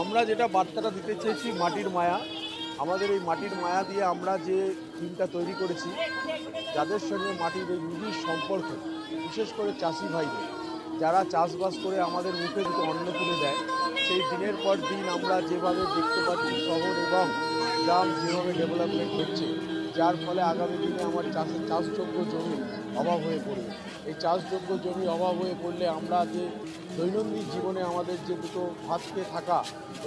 আমরা যেটা বার্তাটা দিতে চেয়েছি, মাটির মায়া। আমাদের এই মাটির মায়া দিয়ে আমরা যে টিমটা তৈরি করেছি, যাদের সঙ্গে মাটির এই নিবিড় সম্পর্ক, বিশেষ করে চাষি ভাইদের, যারা চাষবাস করে আমাদের মুখে দুটো অন্ন তুলে দেয়, সেই দিনের পর দিন আমরা যেভাবে দেখতে পাচ্ছি শহর এবং গ্রাম যেভাবে ডেভেলপমেন্ট হচ্ছে যার ফলে আগামী দিনে আমার চাষের চাষযোগ্য জমি অভাব হয়ে পড়বে। এই চাষযোগ্য জমি অভাব হয়ে পড়লে আমরা যে দৈনন্দিন জীবনে আমাদের যে দুটো ভাত থাকা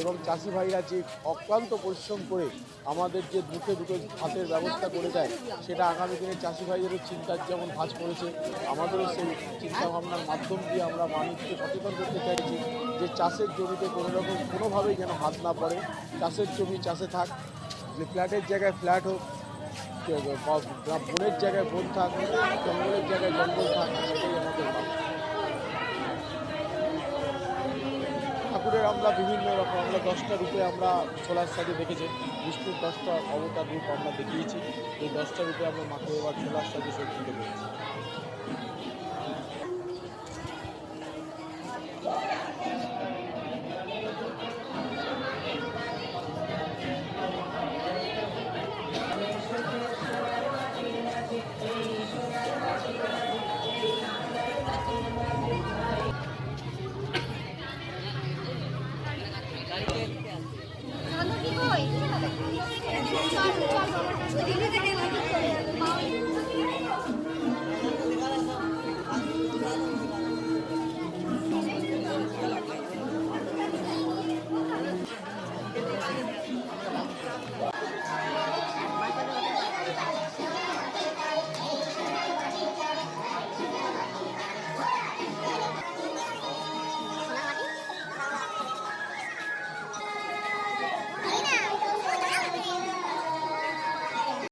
এবং চাষি ভাইরা যে অক্লান্ত পরিশ্রম করে আমাদের যে মুখে দুটো ভাতের ব্যবস্থা করে দেয়, সেটা আগামী দিনে চাষি ভাইয়েরও চিন্তার যেমন ভাঁজ পড়েছে, আমাদেরও সেই চিন্তাভাবনার মাধ্যম দিয়ে আমরা মানুষকে সচেতন করতে চাইছি যে চাষের জমিতে কোনো রকম কোনোভাবেই যেন হাত না পড়ে। চাষের জমি চাষে থাক, যে ফ্ল্যাটের জায়গায় ফ্ল্যাট হোক বনের জায়গায় বন থাক, জঙ্গলের জায়গায় জঙ্গল থাক আমাদের ঠাকুরের আমরা বিভিন্ন রকম, আমরা দশটা রূপে আমরা সোলার সাজে দেখেছি, বিষ্ণুর দশটা অবতার রূপ আমরা দেখিয়েছি, এই দশটা রূপে আমরা মাকে এবার সোলার সাজে সজ্জিত করেছি। Look at